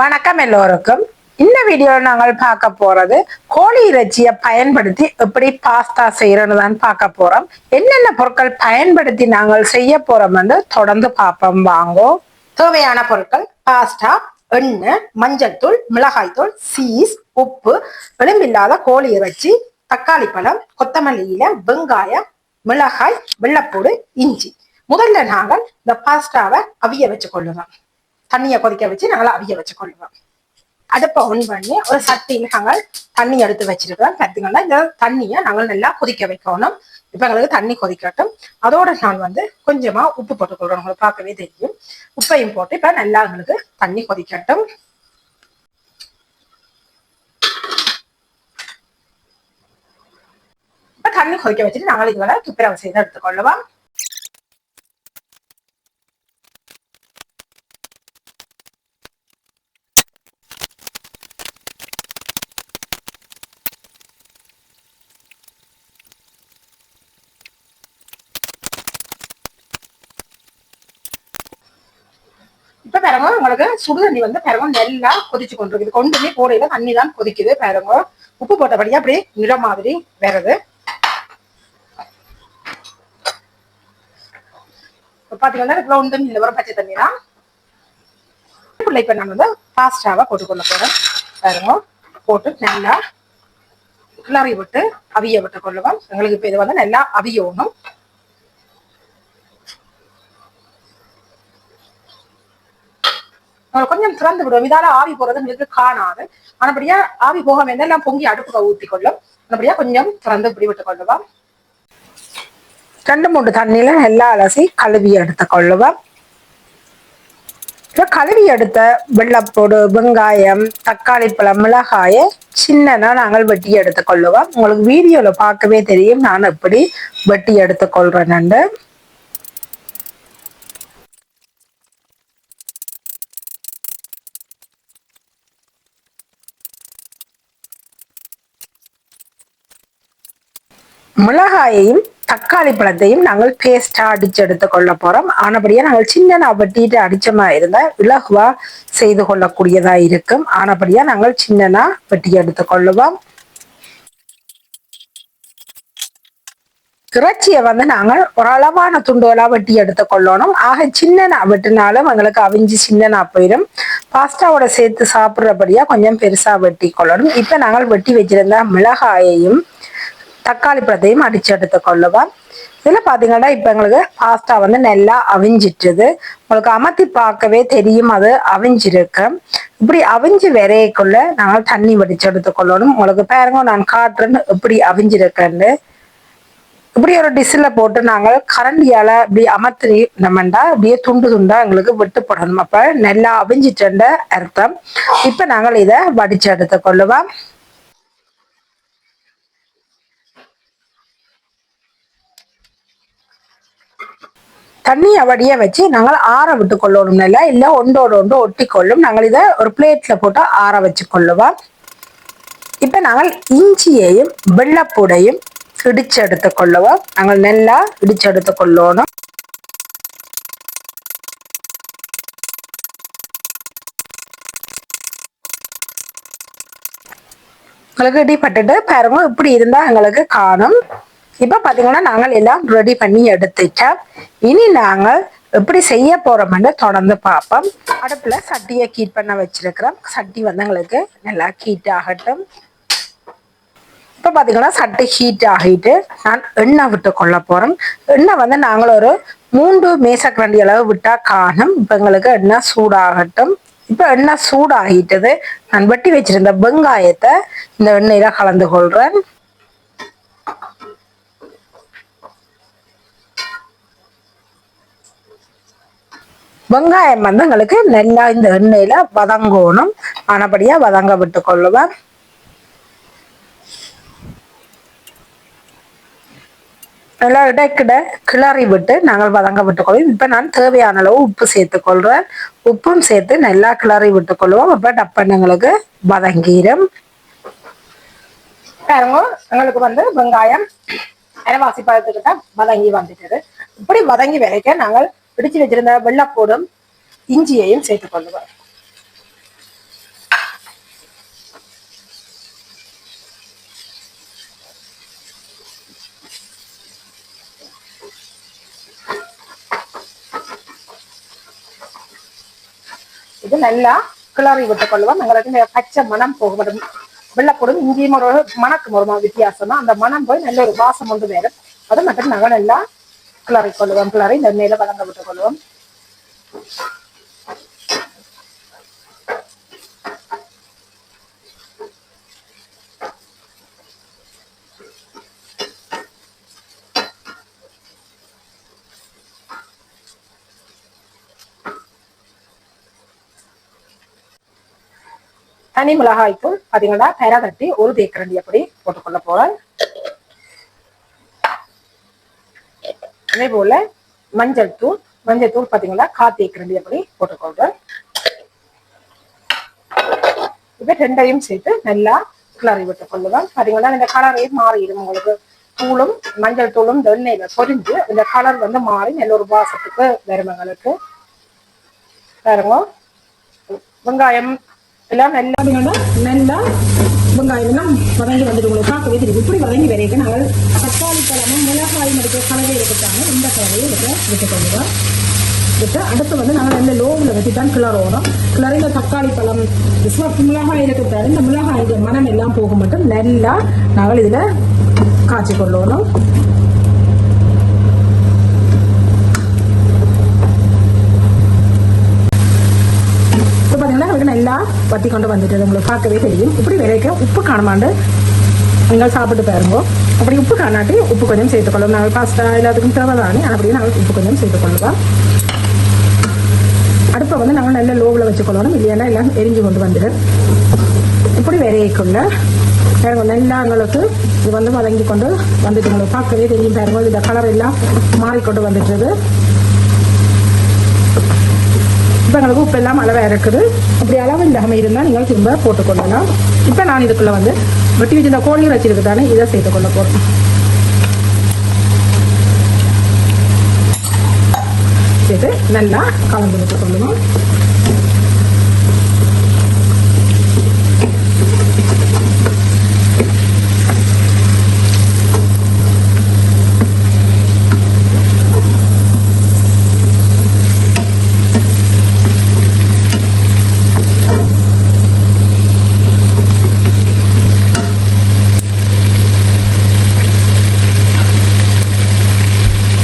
வணக்கம் எல்லோருக்கும். இந்த வீடியோ நாங்கள் பார்க்க போறது கோழி இறைச்சியை பயன்படுத்தி எப்படி பாஸ்தா செய்யறோம்னு தான் பார்க்க போறோம். என்னென்ன பொருட்கள் பயன்படுத்தி நாங்கள் செய்ய போறோம் என்று தொடர்ந்து பார்ப்போம். வாங்கோ. தேவையான பொருட்கள் பாஸ்தா எண்ணெய் மஞ்சள் தூள் மிளகாய் தூள் சீஸ் உப்பு எலும்பில்லாத கோழி இறைச்சி தக்காளி பழம் கொத்தமல்லி இலை வெங்காயம் மிளகாய் வெள்ளப்பூடு இஞ்சி. முதல்ல நாங்கள் இந்த பாஸ்தாவை அவிய வச்சு கொள்ளுவோம். தண்ணியை கொதிக்க வச்சு நாங்கள் அவிய வச்சு கொள்ளுவோம் அடுப்பை ஆன் பண்ணி ஒரு சட்டியில் நாங்கள் தண்ணி எடுத்து வச்சிருக்கிறோம். பார்த்தீங்கன்னா இந்த தண்ணியை நாங்கள் நல்லா கொதிக்க வைக்கணும். இப்போ எங்களுக்கு தண்ணி கொதிக்கட்டும். அதோட நான் வந்து கொஞ்சமா உப்பு போட்டுக்கொள்றோம் உங்களுக்கு பார்க்கவே தெரியும். உப்பையும் போட்டு இப்போ நல்லா எங்களுக்கு தண்ணி கொதிக்கட்டும். இப்போ தண்ணி கொதிக்க வச்சுட்டு நாங்கள் இதுவரை துப்புரவு செய்து எடுத்துக்கொள்ளுவோம். பாருங்க உங்களுக்கு சுடு தண்ணி வந்து பாருங்க நல்லா கொதிச்சு கொண்டிருக்குது. கொண்டுமே போடையில தண்ணி தான் கொதிக்குது பாருங்க. உப்பு போட்டபடியே அப்படியே நிற மாதிரி வருது. பாத்தீங்கன்னா இதுல தண்ணி இல்லை வரும் பச்சை தண்ணி தான் இப்ப நான் வந்து பாஸ்டாவை போட்டுக்கொள்ள போறேன் பாருங்க போட்டு நல்லா கிளறி விட்டு அவிய விட்டு கொள்ளுவோம். எங்களுக்கு இப்ப இது வந்து நல்லா அவியணும். கொஞ்சம் திறந்து விடுவோம் இதால ஆவி போறது உங்களுக்கு காணாது. ஆனபடியா ஆவி போக வேண்டாம். எல்லாம் பொங்கி அடுப்புல ஊத்தி கொள்ளும் ஆனபடியா கொஞ்சம் திறந்து இப்படி விட்டு கொள்ளுவோம். ரெண்டு மூணு தண்ணியில நல்லா அலசி கழுவி எடுத்து கொள்ளுவோம். இப்போ கழுவி எடுத்த வெள்ளப்பூடு வெங்காயம் தக்காளி பழம் மிளகாய சின்னதாக நாங்கள் வெட்டி எடுத்துக்கொள்ளுவோம் உங்களுக்கு வீடியோல பார்க்கவே தெரியும். நான் எப்படி வெட்டி எடுத்து நண்டு மிளகாயையும் தக்காளி பழத்தையும் நாங்கள் பேஸ்டா அடிச்சு எடுத்து கொள்ள போறோம். ஆனபடியா நாங்கள் சின்ன வெட்டிட்டு அடிச்சமா இருந்தா இலகுவா செய்து கொள்ளக்கூடியதா இருக்கும். ஆனபடியா நாங்கள் சின்னனா வெட்டி எடுத்து கொள்ளுவோம். இறைச்சியை வந்து நாங்கள் ஒரு அளவான வெட்டி எடுத்து கொள்ளணும். ஆக சின்னனா வெட்டினாலும் எங்களுக்கு அவிஞ்சு சின்னனா போயிடும் பாஸ்தாவோட சேர்த்து சாப்பிட்றபடியா கொஞ்சம் பெருசா வெட்டி கொள்ளணும். இப்ப நாங்கள் வெட்டி வச்சிருந்த மிளகாயையும் தக்காளி பழத்தையும் அடிச்சு எடுத்து கொள்ளுவோம் இதுல பாத்தீங்கன்னா இப்ப எங்களுக்கு பாஸ்தா வந்து நல்லா அவிஞ்சிட்டுது. உங்களுக்கு அமர்த்தி பார்க்கவே தெரியும் அது அவிஞ்சிருக்கு. இப்படி அவிஞ்சு விரையக்குள்ள நாங்கள் தண்ணி வடிச்சு எடுத்து கொள்ளணும் உங்களுக்கு பாருங்க நான் காட்டுறேன்னு இப்படி அவிஞ்சிருக்கேன்னு. இப்படி ஒரு டிஷ்ல போட்டு நாங்கள் கரண்டியால இப்படி அமர்த்தி நம்மண்டா இப்படியே துண்டு துண்டா எங்களுக்கு விட்டுப்படணும். அப்ப நல்லா அவிஞ்சிட்டு அர்த்தம். இப்ப நாங்கள் இதை வடிச்சு எடுத்து கொள்ளுவோம் தண்ணியை வடிய வச்சு நாங்கள் ஆற விட்டு கொள்ளணும் நல்லா இல்லை. ஒன்றோடு ஒன்று ஒட்டி கொள்ளும் நாங்கள் இதை ஒரு பிளேட்ல போட்டு ஆற வச்சு கொள்ளுவோம். இப்போ நாங்கள் இஞ்சியையும் வெள்ளப்பூடையும் இடிச்சு எடுத்து கொள்ளுவோம். நாங்கள் நல்லா இடிச்சு எடுத்து கொள்ளணும். உங்களுக்கு இடிப்பட்டுட்டு பாருங்க இப்படி இருந்தா எங்களுக்கு காணும். இப்ப பாத்தீங்கன்னா நாங்கள் எல்லாம் ரெடி பண்ணி எடுத்துட்டோம். இனி நாங்கள் எப்படி செய்ய போறோம்னு தொடர்ந்து பார்ப்போம். அடுப்புல சட்டியை கீட் பண்ண வச்சிருக்கிறோம். சட்டி வந்து எங்களுக்கு நல்லா ஹீட் ஆகட்டும். இப்ப பாத்தீங்கன்னா சட்டி ஹீட் ஆகிட்டு நான் எண்ணெய் விட்டு கொள்ள போறேன் எண்ணெய் வந்து நாங்கள் ஒரு மூன்று மேசக்கரண்டி அளவு விட்டா காணும். இப்ப எங்களுக்கு எண்ணெய் சூடாகட்டும். இப்ப எண்ணெய் சூடாகிட்டது நான் வெட்டி வச்சிருந்த வெங்காயத்தை இந்த எண்ணெயில கலந்து கொள்றேன். வெங்காயம் வந்து எங்களுக்கு நல்லா இந்த எண்ணெயில வதங்கணும். ஆனபடியா வதங்க விட்டு கொள்ளுவேன். நல்லா இடைக்கிட கிளறி விட்டு நாங்கள் வதங்க விட்டுக்கொள்வோம் இப்போ நான் தேவையான அளவு உப்பு சேர்த்துக்கொள்றேன் உப்பும் சேர்த்து நல்லா கிளறி விட்டுக்கொள்வோம் அப்போ டப்பன் எங்களுக்கு வதங்கிடும் பாருங்க எங்களுக்கு வந்து வெங்காயம் அரைவாசி பழத்துக்கிட்ட வதங்கி வந்துட்டது. இப்படி வதங்கி வரைக்க நாங்கள் பிடிச்சு வச்சிருந்த வெள்ளப்பூடும் இஞ்சியையும் சேர்த்து கொள்ளுவார். இது நல்லா கிளறி விட்டுக் கொள்ளுவோம் எங்களுக்கு பச்சை மனம் போகப்படும் வெள்ளப்பொடும் இங்கேயும் ஒரு மணக்கும் ஒரு வித்தியாசமா அந்த மனம் போய் நல்ல ஒரு வாசம் வந்து வேறும் அது மட்டும் நாங்கள் எல்லாம் கிளறி கொள்வோம் கிளறி இந்த எண்ணெயில வளர்ந்து விட்டு கொள்வோம் தனி மிளகாய் பார்த்தீங்கன்னா பாத்தீங்கன்னா தட்டி ஒரு தேக்கரண்டி அப்படி போட்டுக்கொள்ள போறேன் அதே போல மஞ்சள் தூள் மஞ்சள் தூள் பாத்தீங்களா? காத்தி கிரண்டி அப்படி போட்டுக்கொள்றேன் இப்ப ரெண்டையும் சேர்த்து நல்லா கிளறி விட்டு கொள்ளுவேன் பாத்தீங்கன்னா இந்த கலரே மாறிடும் உங்களுக்கு. தூளும் மஞ்சள் தூளும் இந்த எண்ணெயில பொரிஞ்சு இந்த கலர் வந்து மாறி நல்ல ஒரு வாசத்துக்கு வரும் எங்களுக்கு. பாருங்க. வெங்காயம் எல்லாம் நல்லா நல்லா வெங்காயம் எல்லாம் வதங்கி வந்துட்டு உங்களுக்கு பார்க்கவே தெரியும். இப்படி வதங்கி வரைக்கும் நாங்கள் தக்காளி பழமும் மிளகாயும் எடுக்க கலவை எடுத்துட்டாங்க இந்த கலவையை எடுக்க விட்டுக்கொள்ளுவோம் விட்டு அடுத்து வந்து நாங்கள் இந்த லோவில் வச்சு தான் கிளறோம். கிளறி இந்த தக்காளி பழம் சிவப்பு மிளகாய் இருக்கிறாரு இந்த மிளகாய் மனம் எல்லாம் போக மட்டும் நல்லா நாங்கள் இதில் காய்ச்சி கொள்ளணும் இப்போ பார்த்தீங்கன்னா எனக்கு நல்லா வத்தி கொண்டு வந்துட்டு உங்களுக்கு பார்க்கவே தெரியும் இப்படி விளைவிக்க உப்பு காணமாண்டு நீங்கள் சாப்பிட்டு பாருங்க அப்படி உப்பு காணாட்டி உப்பு கொஞ்சம் சேர்த்துக்கொள்ளும் நாங்கள் பாஸ்டா எல்லாத்துக்கும் தேவைதானே அப்படியே நாங்கள் உப்பு கொஞ்சம் சேர்த்துக்கொள்ளுவோம் அடுப்பை வந்து நாங்கள் நல்ல லோவில் வச்சுக்கொள்ளணும் இல்லையானா எல்லாம் எரிஞ்சு கொண்டு வந்துடும் இப்படி விரையக்குள்ள பாருங்க நல்லா உங்களுக்கு இது வந்து வதங்கி கொண்டு வந்துட்டு உங்களுக்கு பார்க்கவே தெரியும் பாருங்க இந்த கலர் எல்லாம் மாறிக்கொண்டு வந்துட்டுருது இப்போ எங்களுக்கு உப்பு எல்லாம் அளவாக இருக்குது அப்படி அளவு இல்லாமல் இருந்தால் நீங்கள் திரும்ப போட்டுக்கொள்ளலாம். இப்போ நான் இதுக்குள்ளே வந்து வெட்டி வச்சிருந்த கோழி வச்சிருக்கு தானே இதை செய்து போகிறோம் சேர்த்து நல்லா கலந்து விட்டு கொள்ளணும்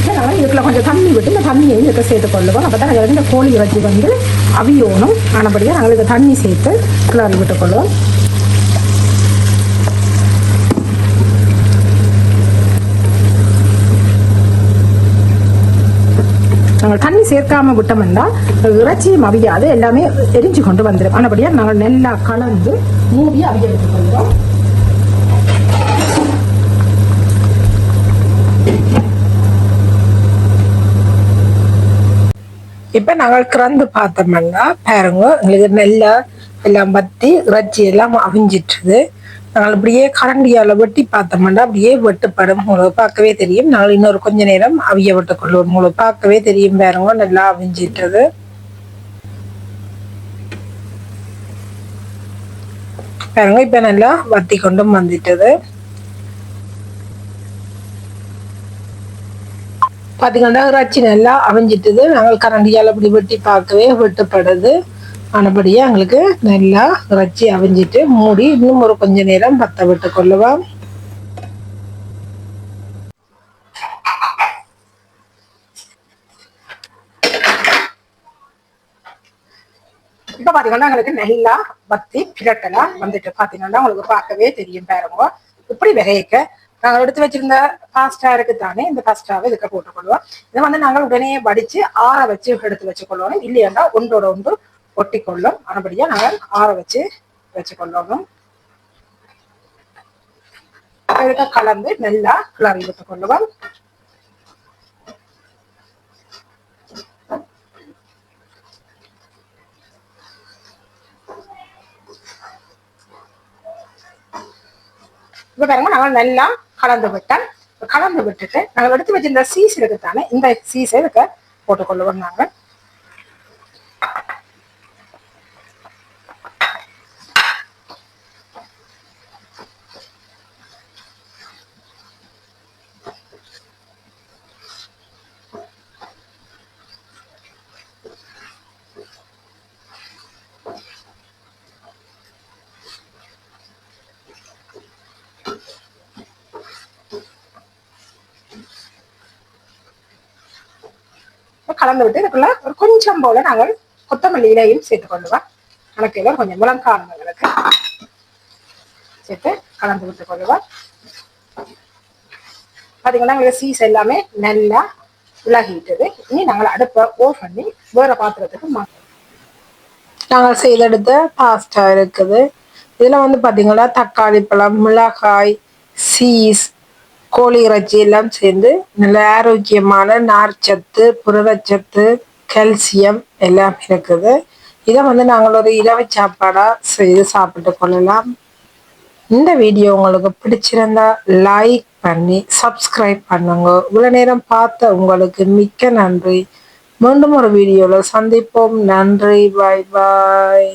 இதனால இதுக்குள்ள கொஞ்சம் தண்ணி விட்டு சேர்த்து கொள்ளுவோம் அப்போ தான் வந்து இந்த கோழி வச்சு வந்து அவியோணும். ஆனபடியாக நாங்கள் இதுக்கு தண்ணி சேர்த்து கிளறி விட்டுக்கொள்வோம் நாங்கள் தண்ணி சேர்க்காம விட்டோம்னா இறைச்சியும் அவியாது. எல்லாமே எரிஞ்சு கொண்டு வந்துடும். ஆனபடியாக நாங்கள் நல்லா கலந்து மூடி அவிய விட்டுக்கொள்வோம் இப்ப நாங்கள் கிடந்து பார்த்தோம்னா பாருங்க எங்களுக்கு நெல்லா எல்லாம் பத்தி இறைச்சி எல்லாம் அவிஞ்சிட்டுது. நாங்கள் இப்படியே கரண்டியால வெட்டி பார்த்தோம்னா அப்படியே வெட்டுப்படும் உங்களுக்கு பார்க்கவே தெரியும். நாங்கள் இன்னொரு கொஞ்ச நேரம் அவிய வெட்டுக்கொள்வோம் உங்களுக்கு பார்க்கவே தெரியும். பாருங்க நல்லா அவிஞ்சிட்டது. பாருங்க இப்ப நல்லா வத்தி கொண்டும் வந்துட்டது. பார்த்தீங்கன்னா ரச்சி நல்லா அவிஞ்சிட்டுது. நாங்கள் கரண்டியால் அப்படி வெட்டி பார்க்கவே வெட்டுப்படுது. ஆனபடியாக எங்களுக்கு நல்லா ரச்சி அவிஞ்சிட்டு மூடி இன்னும் ஒரு கொஞ்ச நேரம் பத்த விட்டு கொள்ளுவோம் இப்போ பார்த்தீங்கன்னா எங்களுக்கு நல்லா வத்தி பிரட்டலா வந்துட்டு பார்த்தீங்கன்னா உங்களுக்கு பார்க்கவே தெரியும் பாருங்க. இப்படி விரைக்க நாங்கள் எடுத்து வச்சிருந்த பாஸ்டா இருக்கு தானே இந்த பாஸ்டாவை இதுக்கு போட்டுக்கொள்வோம். இதை வந்து நாங்கள் உடனே வடிச்சு ஆற வச்சு எடுத்து வச்சுக்கொள்வோம். இல்லையா ஒன்றோட ஒன்று ஒட்டிக்கொள்ளும். மறுபடியா நாங்கள் ஆற வச்சு வச்சுக்கொள்ளணும் இதுக்கு கலந்து நல்லா கிளறி விட்டுக் கொள்ளுவோம் இப்ப பாருங்க நாங்கள் நல்லா கலந்து விட்டேன் கலந்து விட்டுட்டு நாங்கள் எடுத்து வச்சிருந்த சீஸ் இருக்கு தானே இந்த சீஸை இதுக்கு போட்டுக்கொள்ளுவோம் நாங்கள் கலந்து விட்டு இதுக்குள்ள ஒரு கொஞ்சம் போல நாங்கள் கொத்தமல்லி இலையும் சேர்த்து கொள்ளுவோம் கணக்கில் கொஞ்சம் முழங்காரங்களுக்கு சேர்த்து கலந்து விட்டு கொள்ளுவோம் பார்த்தீங்கன்னா எங்களுக்கு சீஸ் எல்லாமே நல்லா விலகிட்டது. இனி நாங்கள் அடுப்பை ஓஃப் பண்ணி வேற பாத்திரத்துக்கு மாற்றோம் நாங்கள் செய்தெடுத்த பாஸ்டா இருக்குது. இதில் வந்து பார்த்தீங்கன்னா தக்காளி பழம் மிளகாய் சீஸ் கோழி இறைச்சி எல்லாம் சேர்ந்து நல்ல ஆரோக்கியமான நார்ச்சத்து புரதச்சத்து கால்சியம் எல்லாம் இருக்குது. இதை வந்து நாங்கள் ஒரு இரவு சாப்பாடாக செய்து சாப்பிட்டு கொள்ளலாம். இந்த வீடியோ உங்களுக்கு பிடிச்சிருந்தா லைக் பண்ணி சப்ஸ்கிரைப் பண்ணுங்க. இவ்வளோ நேரம் பார்த்த உங்களுக்கு மிக்க நன்றி. மீண்டும் ஒரு வீடியோவில் சந்திப்போம். நன்றி. பாய் பாய்